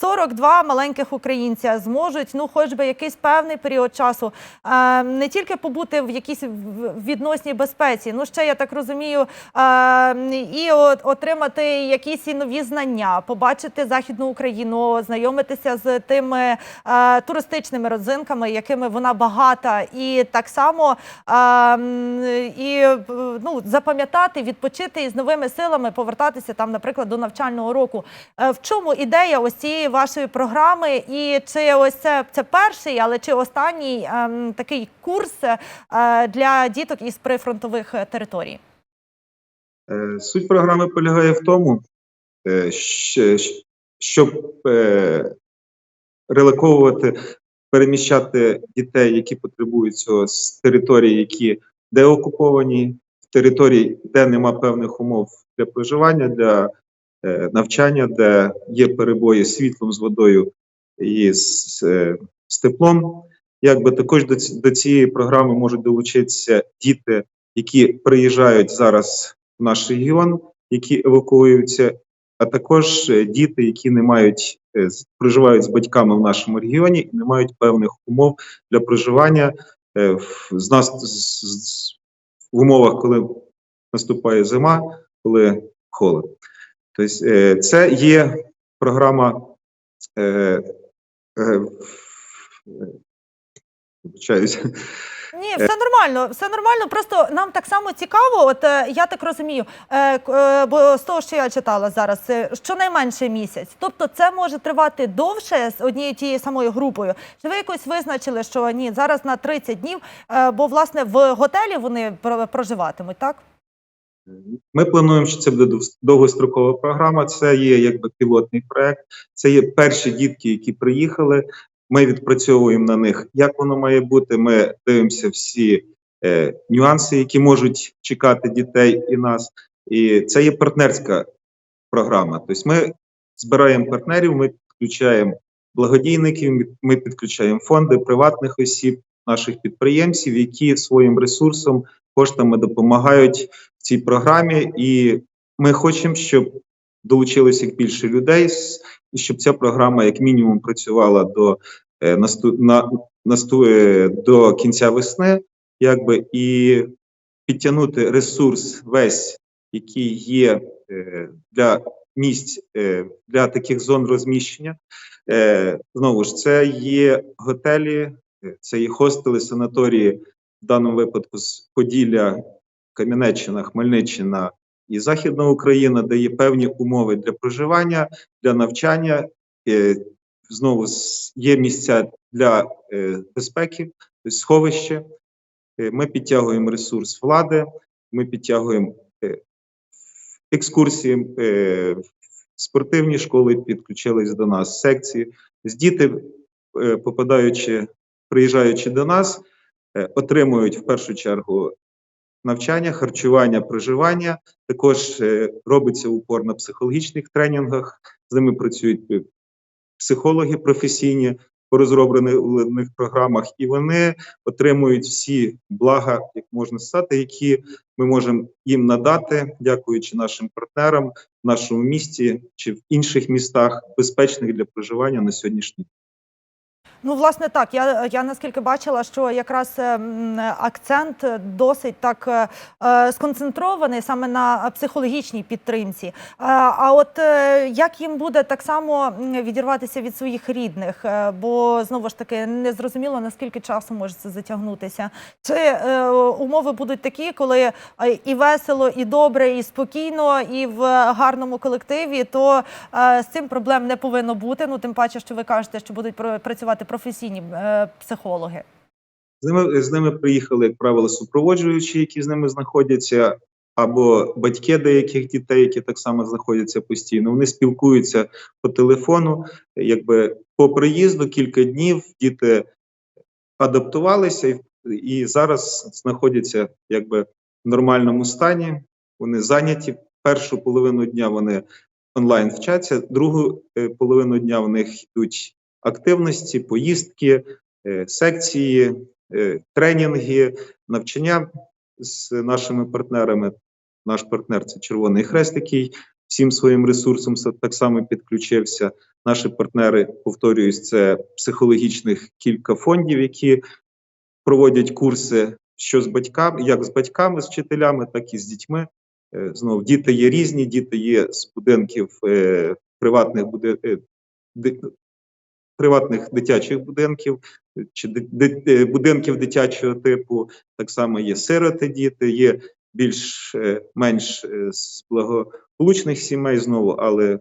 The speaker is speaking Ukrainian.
42 маленьких українця зможуть, ну, хоч би якийсь певний період часу, е, не тільки побути в якійсь відносній безпеці, ну ще я так розумію, е, і от, отримати якісь нові знання, побачити західну Україну, знайомитися з тими е, туристичними родзинками, якими вона багата, і так само е, і ну, запам'ятати, відпочити і з новими силами повертатися там, наприклад, до навчального року. Е, В чому ідея ось цієї вашої програми? І чи ось це, це перший, але чи останній ем, такий курс е, для діток із прифронтових е, територій? Е, Суть програми полягає в тому, е, щоб релоковувати, переміщати дітей, які потребують цього з територій, які деокуповані, в території, де нема певних умов для проживання, для навчання, де є перебої з світлом, з водою і з, е, з теплом. Якби також до, до цієї програми можуть долучитися діти, які приїжджають зараз в наш регіон, які евакуюються, а також е, діти, які не мають е, проживають з батьками в нашому регіоні і не мають певних умов для проживання е, з нас в умовах, коли наступає зима, коли холод. Тобто, е, це є програма. Е, е. Ні, все нормально, все нормально. Просто нам так само цікаво. От я так розумію, бо з того, що я читала зараз, щонайменше місяць. Тобто, це може тривати довше з однією тією самою групою. Чи ви якось визначили, що ні, зараз на 30 днів, бо власне в готелі вони про- проживатимуть, так? Ми плануємо, що це буде дов- довгострокова програма. Це є якби пілотний проект. Це є перші дітки, які приїхали. Ми відпрацьовуємо на них, як воно має бути. Ми дивимося всі е, нюанси, які можуть чекати дітей і нас. І це є партнерська програма. Тобто, ми збираємо партнерів, ми підключаємо благодійників, ми підключаємо фонди приватних осіб, наших підприємців, які своїм ресурсом, коштами допомагають в цій програмі, і ми хочемо, щоб долучилося як більше людей, і щоб ця програма, як мінімум, працювала до е, насту, на, насту, е, до кінця весни, якби і підтягнути ресурс весь, який є е, для місць е, для таких зон розміщення. Е, знову ж це є готелі, е, це є хостели, санаторії в даному випадку з Поділля, Кам'янеччина, Хмельниччина і Західна Україна, де є певні умови для проживання, для навчання. Е, Знову є місця для е, безпеки, сховище. Е, Ми підтягуємо ресурс влади, ми підтягуємо екскурсії, спортивні школи підключились до нас, секції. З діти, попадаючи, приїжджаючи до нас, отримують в першу чергу навчання, харчування, проживання. Також е, робиться упор на психологічних тренінгах. З ними працюють е, психологи професійні по розроблених програмах, і вони отримують всі блага, як можна сказати, які ми можемо їм надати, дякуючи нашим партнерам в нашому місті чи в інших містах, безпечних для проживання на сьогоднішній день. Ну, власне, так. Я, я наскільки бачила, що якраз е, акцент досить так е, е, сконцентрований саме на психологічній підтримці. Е, А от як їм буде так само відірватися від своїх рідних? Бо знову ж таки не зрозуміло, наскільки часу може це затягнутися. Чи умови будуть такі, коли і весело, і добре, і спокійно, і в гарному колективі, то з цим проблем не повинно бути. Ну тим паче, що ви кажете, що будуть пр- працювати професійні е, психологи. З ними, з ними приїхали, як правило, супроводжуючі, які з ними знаходяться, або батьки деяких дітей, які так само знаходяться постійно. Вони спілкуються по телефону. Якби по приїзду кілька днів діти адаптувалися і, і зараз знаходяться якби в нормальному стані. Вони зайняті. Першу половину дня вони онлайн вчаться, другу е, половину дня в них йдуть активності, поїздки, е, секції, е, тренінги, навчання з нашими партнерами. Наш партнер це Червоний Хрест, який всім своїм ресурсом так само підключився. Наші партнери, повторююсь, це психологічних кілька фондів, які проводять курси що з батьками, як з батьками, з вчителями, так і з дітьми. Е, Знову діти є різні, діти є з будинків приватних ди- приватних дитячих будинків е, чи е, будинків дитячого типу. Так само є сироти діти, є більш е, менш е, з благополучних сімей знову, але